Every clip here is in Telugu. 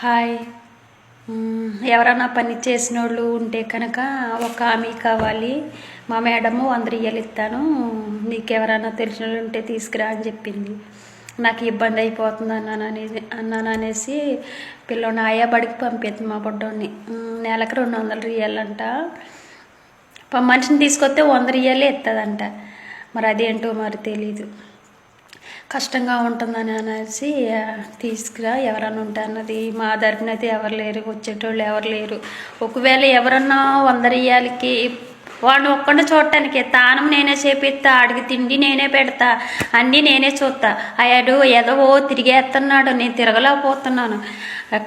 హాయ్. ఎవరైనా పని చేసిన వాళ్ళు ఉంటే కనుక ఒక ఆమె కావాలి. మా మేడము వంద రియలు ఇస్తాను. నీకు ఎవరైనా తెలిసిన వాళ్ళు ఉంటే తీసుకురా అని చెప్పింది. నాకు ఇబ్బంది అయిపోతుంది అన్నాను అనేది అన్నాను అనేసి పిల్లోని ఆయా బడికి పంపిద్ది మా బొడ్డోని నెలకు రెండు వందల రియలంట మనిషిని తీసుకొస్తే వంద రియలే ఇస్తుందంట మరి అదేంటో మరి తెలీదు. కష్టంగా ఉంటుందని అనేసి తీసుకురా ఎవరన్నా ఉంటే అన్నది. మా తరపున అయితే ఎవరు లేరు వచ్చేటోళ్ళు ఎవరు లేరు. ఒకవేళ ఎవరన్నా వంద రియాలకి వాడిని ఒక్కడిని చూడటానికి. తానం నేనే చేపిస్తా ఆడికి తిండి నేనే పెడతా అన్నీ నేనే చూస్తా. అయ్యాడు ఏదో ఓ తిరిగేస్తున్నాడు నేను తిరగలేకపోతున్నాను.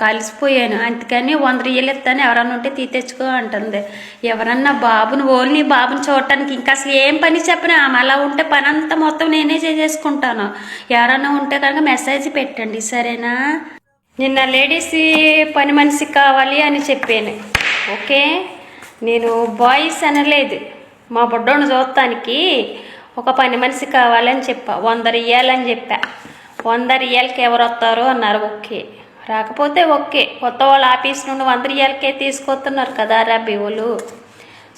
కలిసిపోయాను. అందుకని వంద రియలు ఇస్తాను ఎవరన్నా ఉంటే తీ తెచ్చుకో అంటుంది. ఎవరన్నా బాబుని ఓన్లీ బాబుని చూడటానికి ఇంకా అసలు ఏం పని చెప్పినా ఆమె అలా ఉంటే పని అంతా మొత్తం నేనే చేసేసుకుంటాను. ఎవరన్నా ఉంటే కనుక మెసేజ్ పెట్టండి సరేనా? నిన్న లేడీస్ పని మనిషి కావాలి అని చెప్పాను. ఓకే? నేను బాయ్స్ అనలేదు. మా బుడ్డోని చూడటానికి ఒక పని మనిషి కావాలని చెప్పా. వంద రియాలని చెప్పా. వంద రియాలకి ఎవరు వస్తారు? అన్నారు ఓకే రాకపోతే ఓకే కొత్త వాళ్ళ ఆఫీస్ నుండి వంద రియాలకే తీసుకొస్తున్నారు కదా రబ్బీ వాళ్ళు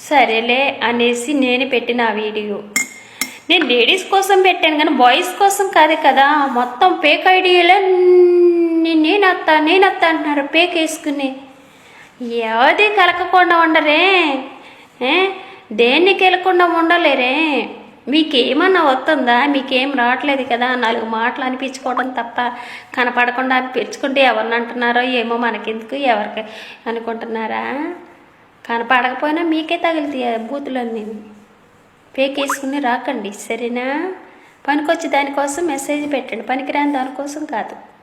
సరేలే అనేసి నేను పెట్టిన ఆ వీడియో. నేను లేడీస్ కోసం పెట్టాను కానీ బాయ్స్ కోసం కాదు కదా. మొత్తం పేక్ ఐడియాలో నేను అత్తా నేను అత్తా అంటున్నారు. పేక్ వేసుకుని. ఎవది కలకకుండా ఉండరే? దేన్ని కెలకుండా ఉండలేరే? మీకేమన్నా వస్తుందా? మీకేం రావట్లేదు కదా? నాలుగు మాటలు అనిపించుకోవడం తప్ప కనపడకుండా అనిపించుకుంటే ఎవరిని అంటున్నారో ఏమో మనకెందుకు? ఎవరికి అనుకుంటున్నారా? కనపడకపోయినా మీకే తగులుతాయి బూతులన్నీ. పేకేసుకుని రాకండి సరేనా? పనికొచ్చి దానికోసం మెసేజ్ పెట్టండి. పనికిరాని దానికోసం కాదు.